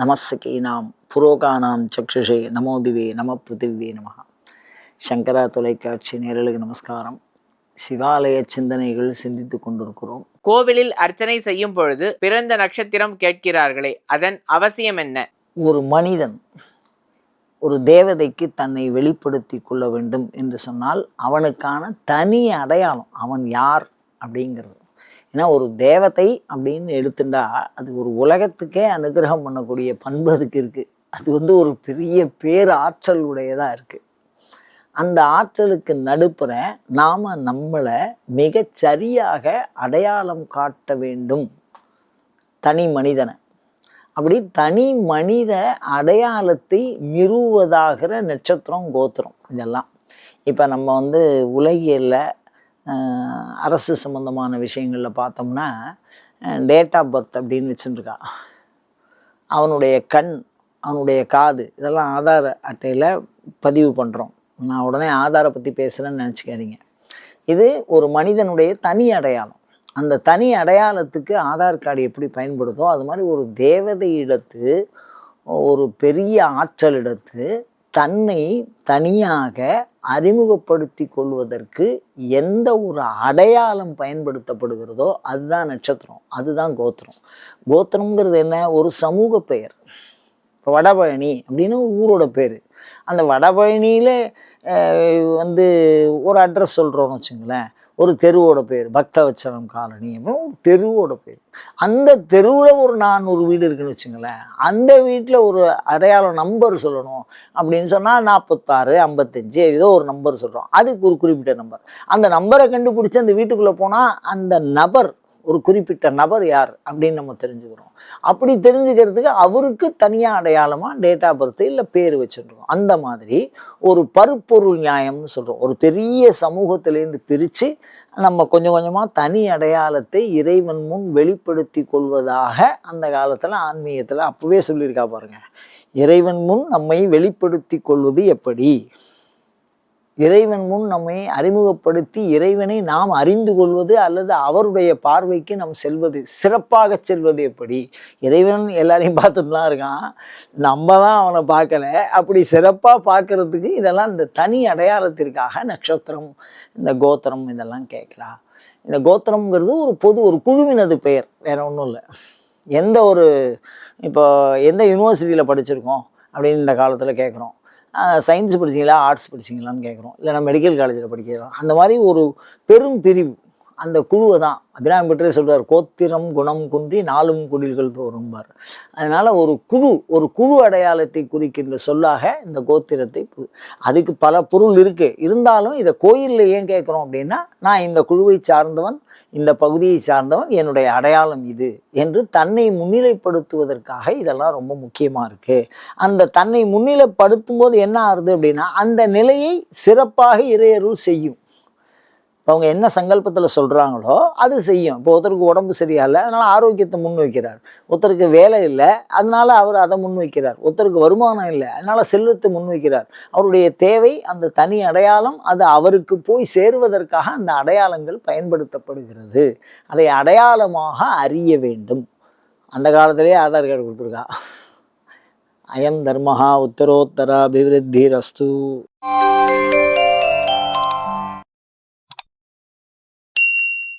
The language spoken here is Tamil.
நமசகீனாம் புரோகானாம் சக்ஷுஷே நமோதிவே நம பிருத்திவே நம சங்கரா தொலைக்காட்சி நேரலுக்கு நமஸ்காரம். சிவாலய சிந்தனைகள் சிந்தித்து கொண்டிருக்கிறோம். கோவிலில் அர்ச்சனை செய்யும் பொழுது பிறந்த நட்சத்திரம் கேட்கிறார்களே அதன் அவசியம் என்ன? ஒரு மனிதன் ஒரு தேவதைக்கு தன்னை வெளிப்படுத்தி கொள்ள வேண்டும் என்று சொன்னால் அவனுக்கான தனி அடையாளம் அவன் யார் அப்படிங்கிறது. ஏன்னா ஒரு தேவதை அப்படின்னு எடுத்துட்டா அது ஒரு உலகத்துக்கே அனுகிரகம் பண்ணக்கூடிய பண்பு அதுக்கு இருக்குது அது வந்து ஒரு பெரிய பேராற்றல் உடையதாக இருக்குது அந்த ஆற்றலுக்கு நடுப்புற நாம் நம்மளை மிகச் சரியாக அடையாளம் காட்ட வேண்டும். தனி மனிதனை. அப்படி தனி மனித அடையாளத்தை நிறுவதாகிற நட்சத்திரம் கோத்திரம் இதெல்லாம். இப்போ நம்ம வந்து உலகியலில் அரசு சம்மந்தமான விஷயங்களில் பார்த்தோம்னா டேட் ஆஃப் பர்த் அப்படின்னு வச்சுட்டுருக்கான் அவனுடைய கண் அவனுடைய காது இதெல்லாம் ஆதார அட்டையில் பதிவு பண்ணுறோம் நான் உடனே ஆதாரை பற்றி பேசுகிறேன்னு நினச்சிக்காதீங்க. இது ஒரு மனிதனுடைய தனி அடையாளம். அந்த தனி அடையாளத்துக்கு ஆதார் கார்டு எப்படி பயன்படுதோ அது மாதிரி ஒரு தேவதையிடத்து ஒரு பெரிய ஆற்றல் எடுத்து தன்னை தனியாக அறிமுகப்படுத்தி கொள்வதற்கு எந்த ஒரு அடையாளம் பயன்படுத்தப்படுகிறதோ அதுதான் நட்சத்திரம் அதுதான் கோத்திரம். கோத்திரங்கிறது என்ன? ஒரு சமூக பெயர். இப்போ வடபழனி அப்படின்னு ஒரு ஊரோட பேர். அந்த வடபழனியில் வந்து ஒரு அட்ரஸ் சொல்கிறோன்னு வச்சுங்களேன். ஒரு தெருவோட பேர் பக்தவச்சனம் காலனி அப்படின்னு ஒரு தெருவோட பேர். அந்த தெருவில் ஒரு நானூறு வீடு இருக்குன்னு வச்சுங்களேன். அந்த வீட்டில் ஒரு அடையாளம் நம்பர் சொல்லணும் அப்படின்னு சொன்னால் நாற்பத்தாறு ஐம்பத்தஞ்சு ஏதோ ஒரு நம்பர் சொல்கிறோம் அதுக்கு ஒரு குறிப்பிட்ட நம்பர் அந்த நம்பரை கண்டுபிடிச்சி அந்த வீட்டுக்குள்ளே போனால் அந்த நபர் ஒரு குறிப்பிட்ட நபர் யார் அப்படின்னு நம்ம தெரிஞ்சுக்கிறோம். அப்படி தெரிஞ்சுக்கிறதுக்கு அவருக்கு தனியாக அடையாளமாக டேட் ஆஃப் பர்த் இல்லை பேர் வச்சுருக்கோம். அந்த மாதிரி ஒரு பருப்பொருள் நியாயம்னு சொல்கிறோம் ஒரு பெரிய சமூகத்திலேருந்து பிரித்து நம்ம கொஞ்சம் கொஞ்சமாக தனி அடையாளத்தை இறைவன் முன் வெளிப்படுத்தி கொள்வதாக அந்த காலத்தில் ஆன்மீகத்தில் அப்போவே சொல்லியிருக்கா பாருங்கள் இறைவன் முன் நம்மை வெளிப்படுத்தி கொள்வது எப்படி? இறைவன் முன் நம்மை அறிமுகப்படுத்தி இறைவனை நாம் அறிந்து கொள்வது அல்லது அவருடைய பார்வைக்கு நாம் செல்வது சிறப்பாக செல்வது எப்படி? இறைவன் எல்லாரையும் பார்த்துட்டுலாம் இருக்கான். நம்ம தான் அவனை பார்க்கல. அப்படி சிறப்பாக பார்க்கறதுக்கு இதெல்லாம் இந்த தனி அடையாளத்திற்காக நட்சத்திரம் இந்த கோத்திரம் இதெல்லாம் கேட்குறா. இந்த கோத்திரம்ங்கிறது ஒரு பொது ஒரு குழுவினது பெயர். வேற ஒன்றும் இல்லை. எந்த ஒரு இப்போ எந்த யூனிவர்சிட்டியில் படிச்சிருக்கோம்? அப்படின்னு இந்த காலத்தில் கேட்குறோம் சயின்ஸ் படிச்சீங்களா ஆர்ட்ஸ் படிச்சிங்களான்னு கேட்குறோம் இல்லைனா மெடிக்கல் காலேஜில் படிக்கிறோம். அந்த மாதிரி ஒரு பெரும் பிரிவு. அந்த குழுவை தான். அபிராமி பற்றே சொல்கிறார் கோத்திரம் குணம் குன்றி நாலும் குடில்கள் தோறும்பார் அதனால் ஒரு குழு ஒரு குழு அடையாளத்தை குறிக்கின்ற சொல்லாக இந்த கோத்திரத்தை அதுக்கு பல பொருள் இருக்குது இருந்தாலும் இதை கோயிலில் ஏன் கேட்குறோம் அப்படின்னா நான் இந்த குழுவை சார்ந்தவன் இந்த பகுதியை சார்ந்தவன் என்னுடைய அடையாளம் இது என்று தன்னை முன்னிலைப்படுத்துவதற்காக இதெல்லாம் ரொம்ப முக்கியமாக இருக்குது அந்த தன்னை முன்னிலைப்படுத்தும் போது என்ன ஆகுது அப்படின்னா அந்த நிலையை சிறப்பாக இறையருள் செய்யும். அவங்க என்ன சங்கல்பத்தில் சொல்கிறாங்களோ அது செய்யும். இப்போ ஒருத்தருக்கு உடம்பு சரியில்லை அதனால் ஆரோக்கியத்தை முன் வைக்கிறார் ஒருத்தருக்கு வேலை இல்லை அதனால் அவர் அதை முன் வைக்கிறார் ஒருத்தருக்கு வருமானம் இல்லை அதனால் செல்வத்தை முன் வைக்கிறார் அவருடைய தேவை அந்த தனி அடையாளம் அது அவருக்கு போய் சேருவதற்காக அந்த அடையாளங்கள் பயன்படுத்தப்படுகிறது. அதை அடையாளமாக அறிய வேண்டும். அந்த காலத்திலேயே ஆதார் கார்டு கொடுத்துருக்கா. அயம் தர்மஹா உத்தரோத்தர அபிவிருத்தி ரஸ்து